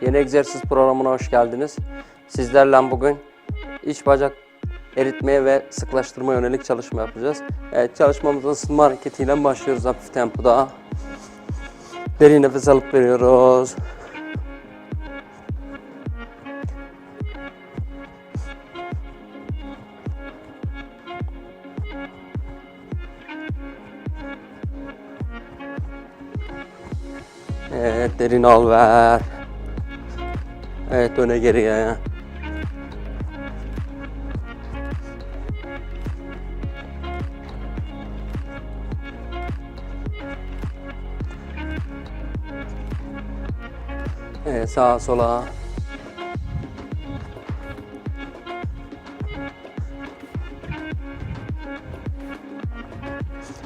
Yeni egzersiz programına hoş geldiniz. Sizlerle bugün iç bacak eritmeye ve sıklaştırma yönelik çalışma yapacağız. Evet, çalışmamıza ısınma hareketiyle başlıyoruz hafif tempoda. Derin nefes alıp veriyoruz. Evet, derin al ver. Evet, öne geriye. Evet, sağa sola.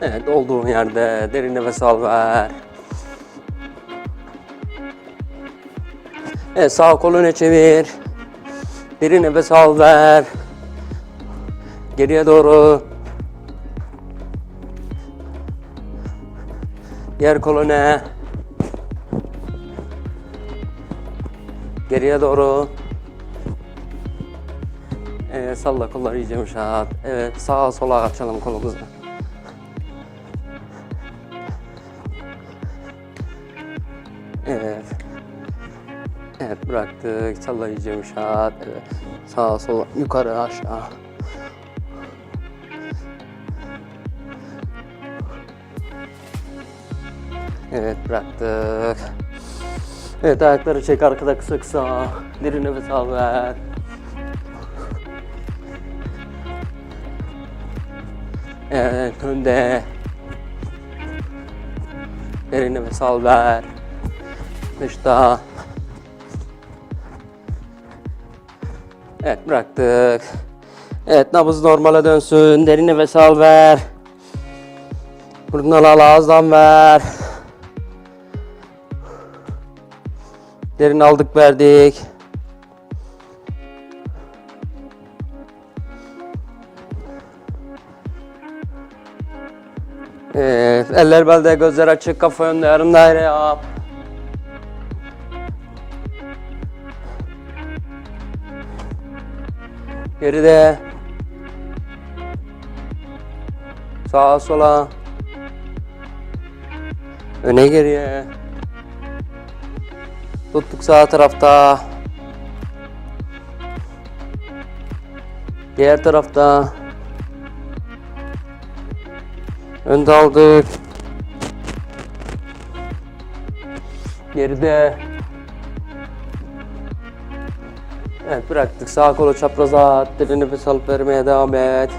Evet, olduğun yerde derin nefes al ver. Evet, sağ kolu öne çevir. Derin nefes al ver. Geriye doğru. Diğer kol öne. Geriye doğru. Evet, salla kolları iyice yumuşat. Evet, sağa sola açalım kolumuzu. Bıraktık. Salla iyice yumuşat. Evet. Sağa sola yukarı aşağı. Evet bıraktık. Evet ayakları çek arkada kısa kısa. Derin nefes al ver. Evet önde. Derin nefes al ver. Dışta. Evet bıraktık. Evet nabız normale dönsün. Derin nefes al ver. Burundan al ağızdan ver. Derin aldık verdik. Evet, eller belde, gözler açık, kafa önde, yarım daire yap. Geride. Sağa sola. Öne geriye. Tuttuk sağ tarafta. Diğer tarafta. Önde aldık. Geride. Evet bıraktık. Sağ kolu çapraza at. Derin nefes alıp vermeye devam et.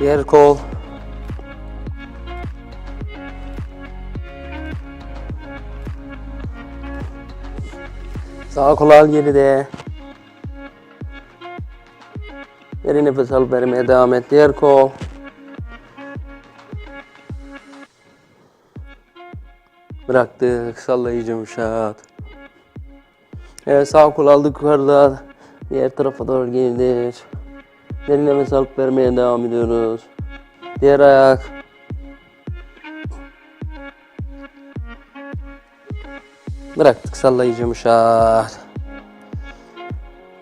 Diğer kol. Sağ kol al geride. Derin nefes alıp vermeye devam et. Diğer kol. Bıraktık. Sallayıcı yumuşat. Evet sağ kol aldık yukarıda. Diğer tarafa doğru gelir. Derin nefes alıp vermeye devam ediyoruz. Diğer ayak. Bıraktık sallayıcı yumuşat.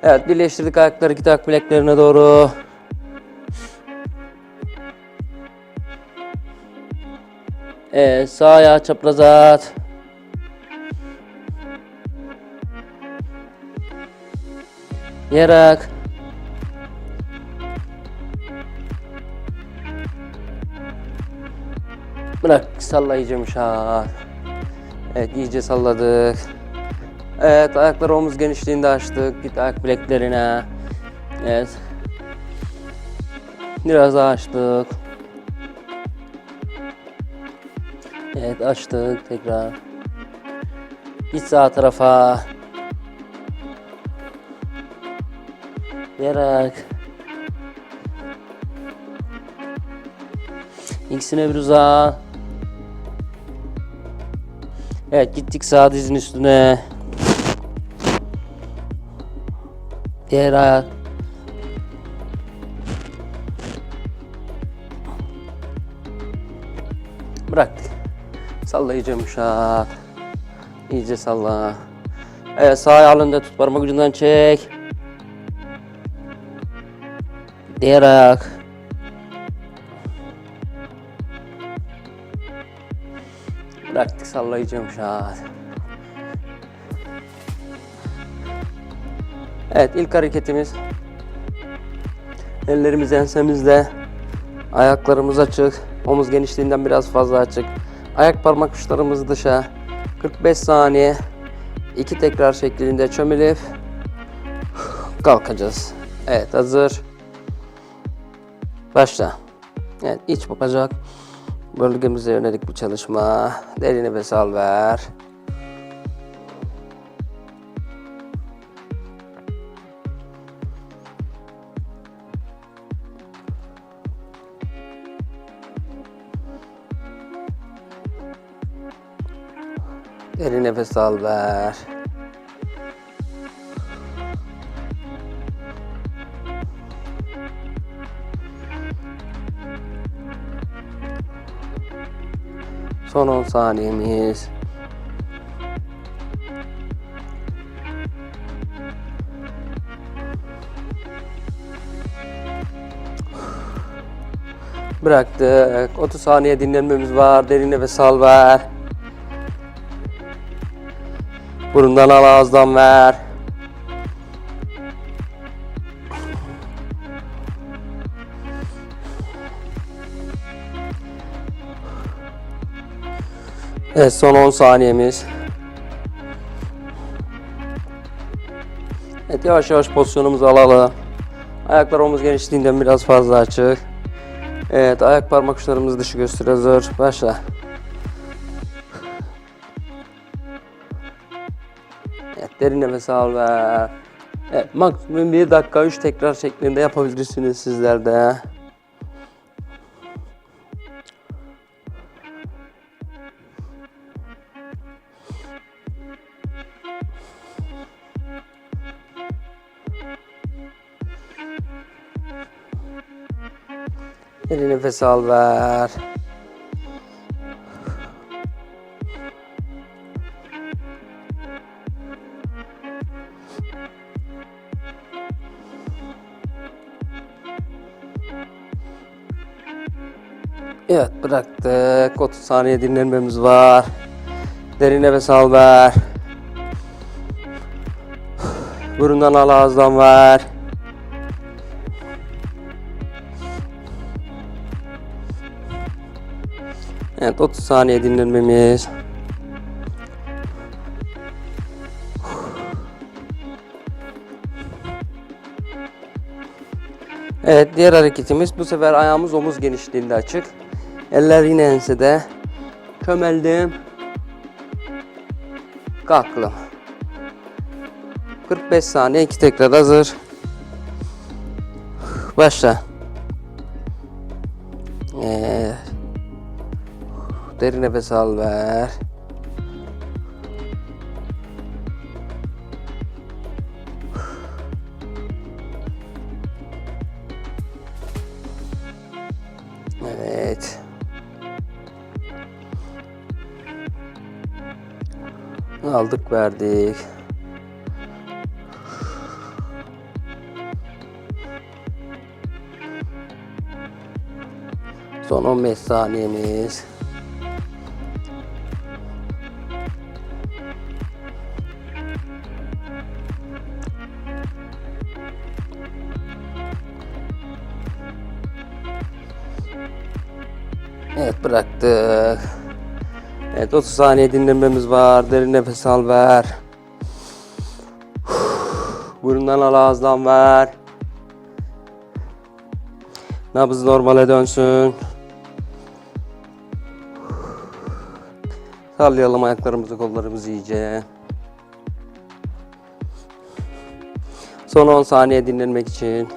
Evet birleştirdik ayakları iki tak bileklerine doğru. Evet sağ ayağı çapraz at. Ayak. Bırak sallayıcı yumuşat. Evet iyice salladık. Evet ayakları omuz genişliğinde açtık. Git ayak bileklerine. Evet. Biraz daha açtık. Evet açtık tekrar. Git sağ tarafa. Ayak. İkisine bir uzağa. Evet gittik sağ dizin üstüne. Diğer ayak. Bıraktık. Salla iyice yumuşat. İyice salla. Evet sağ ayağını tut parmak ucundan çek. Diğer ayak. Bıraktık salla iyice yumuşat. Evet ilk hareketimiz Ellerimiz ensemizde. Ayaklarımız açık. Omuz genişliğinden biraz fazla açık. Ayak parmak uçlarımız dışa. 45 saniye. iki tekrar şeklinde çömelip kalkacağız. Evet hazır. Başla. Evet iç bacak bölgemize yönelik bir çalışma. Derin nefes al ver. Derin nefes al ver. Son 10 saniyemiz. Bıraktık. 30 saniye dinlenmemiz var. Derin nefes al ver. Burundan al ağızdan ver. Evet son 10 saniyemiz. Evet yavaş yavaş pozisyonumuzu alalım. Ayaklar omuz genişliğinden biraz fazla açık. Evet ayak parmak uçlarımız dışı göster hazır. Başla. Derin nefes al ver. Evet maksimum 1 dakika 3 tekrar şeklinde yapabilirsiniz sizler de. Derin nefes al ver. Evet bıraktık. 30 saniye dinlenmemiz var. Derin nefes al ver. Burundan al ağızdan ver. Evet 30 saniye dinlenmemiz. Evet diğer hareketimiz bu sefer ayağımız omuz genişliğinde açık. Eller yine ensede. Kömeldim. Kalktım. 45 saniye iki tekrar hazır. Başla. Evet. Derin nefes al ver. Aldık verdik. Son 15 saniyemiz. Evet bıraktık. Evet 30 saniye dinlenmemiz var. Derin nefes al ver. Burundan al ağızdan ver. Nabız normale dönsün. Sallayalım ayaklarımızı kollarımızı iyice. Son 10 saniye dinlenmek için.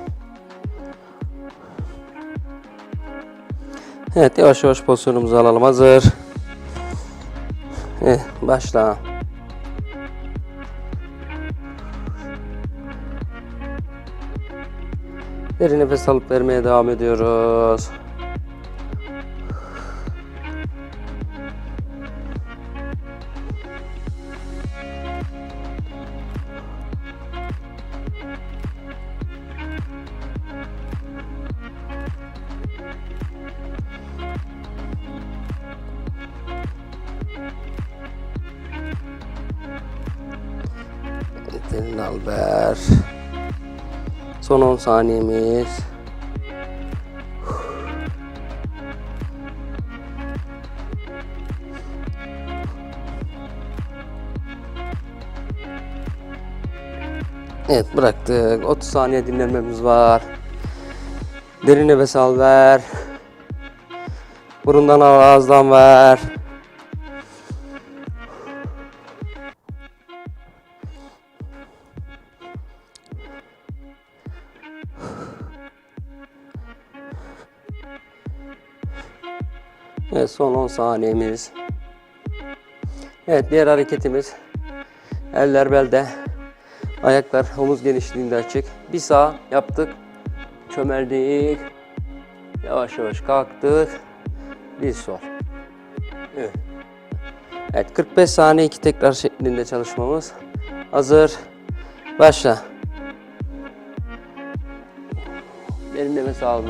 Evet yavaş yavaş pozisyonumuzu alalım. Hazır. Evet, başla. Derin nefes alıp vermeye devam ediyoruz. Derin al. Son 10 saniyemiz. Evet bıraktık. 30 saniye dinlenmemiz var. Derin nefes al ver. Burundan al ağızdan ver. Evet son 10 saniyemiz. Evet diğer hareketimiz eller belde ayaklar omuz genişliğinde açık. Bir sağ yaptık. Çömeldik. Yavaş yavaş kalktık. Bir sol. Evet. Evet 45 saniye iki tekrar şeklinde çalışmamız. Hazır. Başla. Derin nefes al.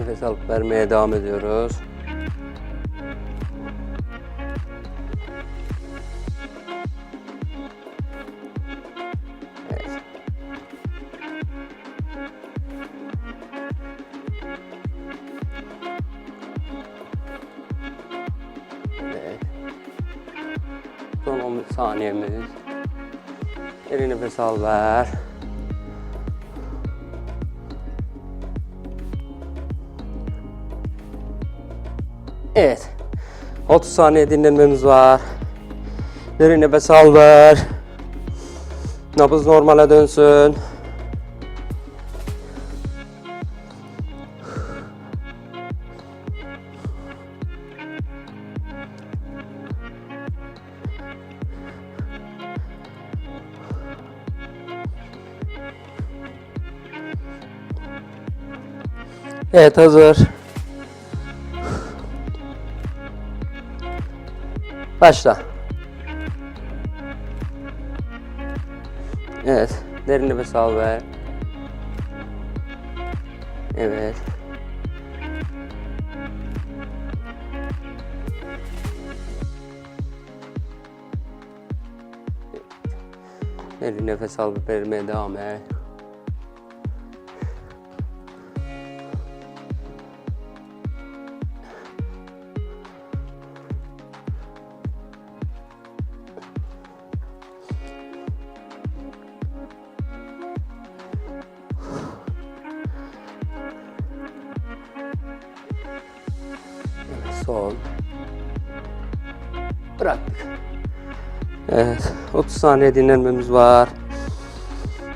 Nefes alıp vermeye devam ediyoruz. Evet. Son 10 saniyemiz. Derin nefes al ver. Evet. 30 saniye dinlenmemiz var. Derin nefes al ver. Nabız normale dönsün. Evet hazır. Başla. Evet. Derin nefes al ver. Evet. Derin nefes al vermeye devam et. Saniye dinlenmemiz var.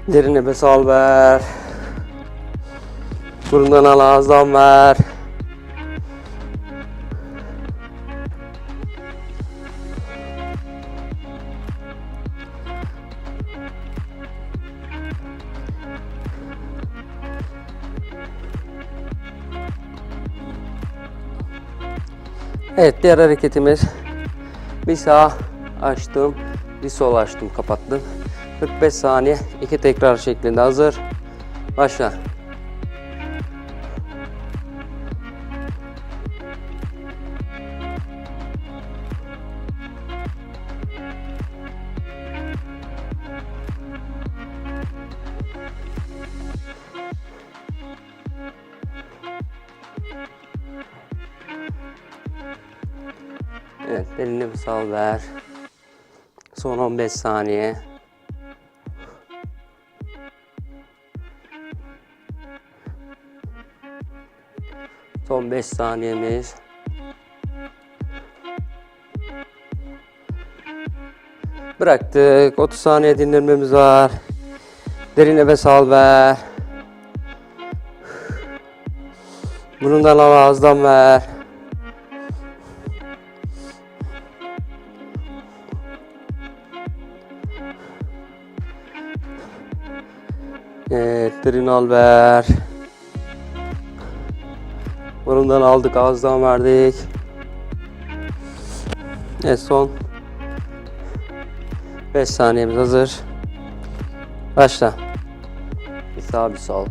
Derin nefes al ver. Burundan al ağızdan ver. Evet diğer hareketimiz bir sağ açtım bir sol açtım kapattım. 45 saniye iki tekrar şeklinde hazır. Başla. Evet derin nefes ver. Son 15 saniye. Son 5 saniyemiz. Bıraktık. 30 saniye dinlenmemiz var. Derin nefes al ver. Burundan al ağızdan ver. Evet, derin al ver. Burundan aldık, ağızdan verdik. Evet, son 5 saniyemiz hazır. Başla. Bir sağ bir sol.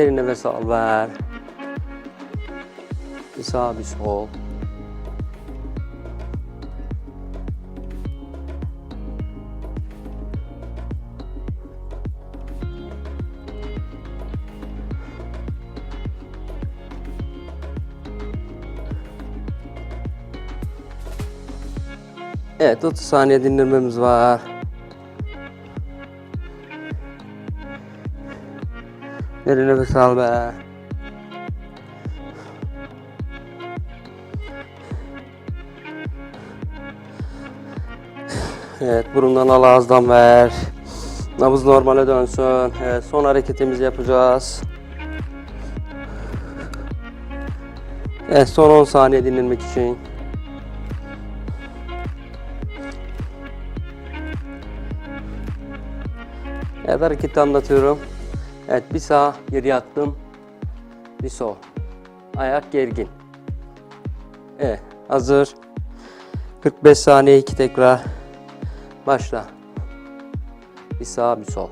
Derin nefes al ver. Bir sağ bir sol. Evet 30 saniye dinlenmemiz var. Derin nefes al be. Evet burundan al ağızdan ver. Nabız normale dönsün. Evet son hareketimizi yapacağız. Evet son 10 saniye dinlenmek için. Evet hareketi anlatıyorum. Evet bir sağ geri attım. Bir sol. Ayak gergin. Evet hazır. 45 saniye iki tekrar. Başla. Bir sağ bir sol.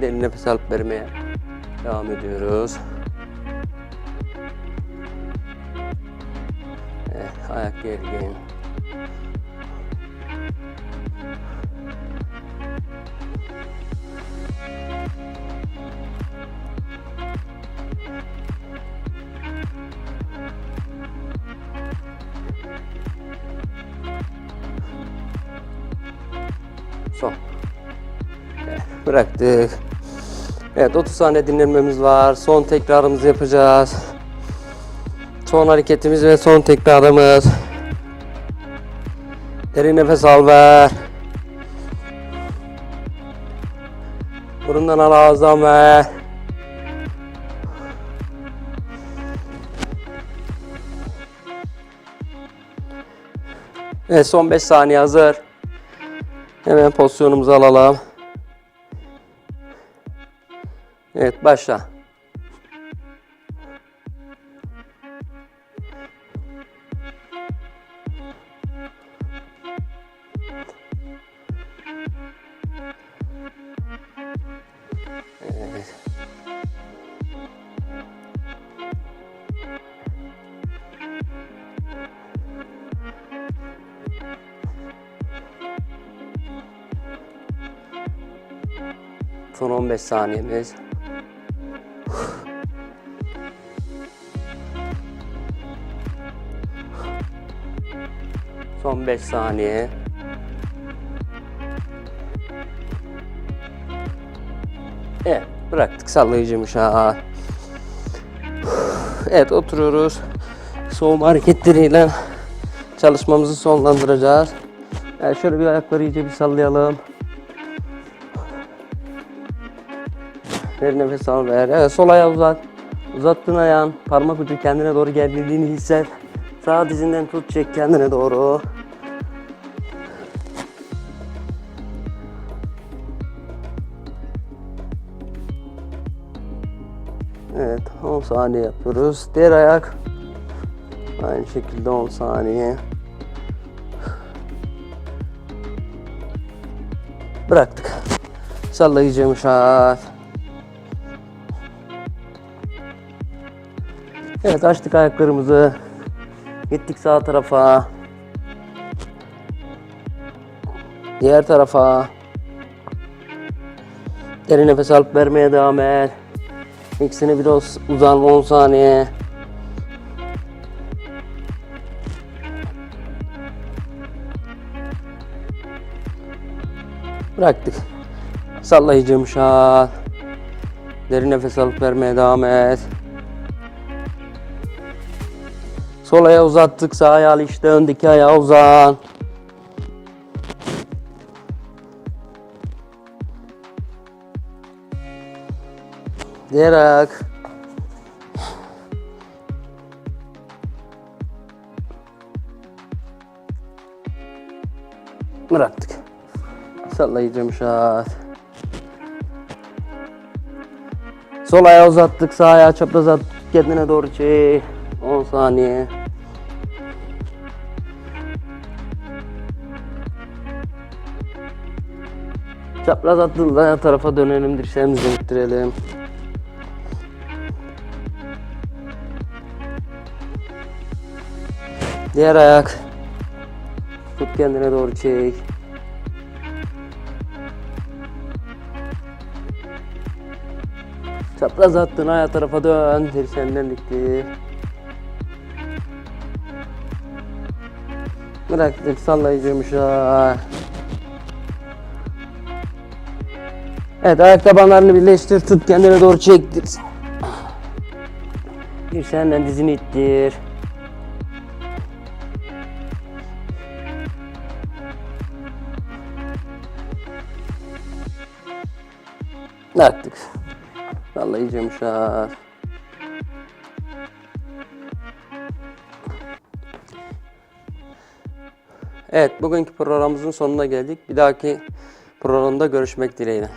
Derin nefes alıp vermeye devam ediyoruz. Evet, ayak gergin. Son. Bıraktık. Evet 30 saniye dinlenmemiz var. Son tekrarımızı yapacağız. Son hareketimiz ve son tekrarımız. Derin nefes al ver. Burundan al ağızdan ver. Evet son 5 saniye hazır. Hemen pozisyonumuzu alalım. Evet başla. Evet. Son 15 saniyemiz. Son 5 saniye. Evet, bıraktık sallayıcıymış ha. Evet, oturuyoruz. Soğuma hareketleriyle çalışmamızı sonlandıracağız. Yani şöyle bir ayakları iyice bir sallayalım. Ver nefes al ver. Evet, sol ayağı uzat. Uzattığın ayağın parmak ucu kendine doğru geldiğini hisset. Sağ dizinden tut çek kendine doğru. Evet 10 saniye yapıyoruz. Diğer ayak aynı şekilde 10 saniye. Bıraktık. Sallayıcı şart. Evet açtık ayaklarımızı. Gittik sağ tarafa. Diğer tarafa. Derin nefes alıp vermeye devam et. İkisini biraz uzan 10 saniye. Bıraktık. Sallayıcı yumuşat. Derin nefes alıp vermeye devam et. Sol ayağı uzattık. Sağ ayağı işte öndeki ayağı uzan. Diğer ayak. Bıraktık. Sallayıcı müşahit. Sol ayağı uzattık, sağ ayağı çapraz attık. Kendine doğru çek. 10 saniye. Çapraz attığında tarafa dönelim, dirseğimizi ittirelim. Diğer ayak. Tut kendine doğru çek. Çapraz attın ayağı tarafa dön. Dirseğinden dikti. Bıraktık sallayıcı yumuşak. Evet ayak tabanlarını birleştir. Tut kendine doğru çektir. Dirseğinden dizini ittir. Bıraktık. Sallayıcı yumuşak. Evet, bugünkü programımızın sonuna geldik. Bir dahaki programda görüşmek dileğiyle.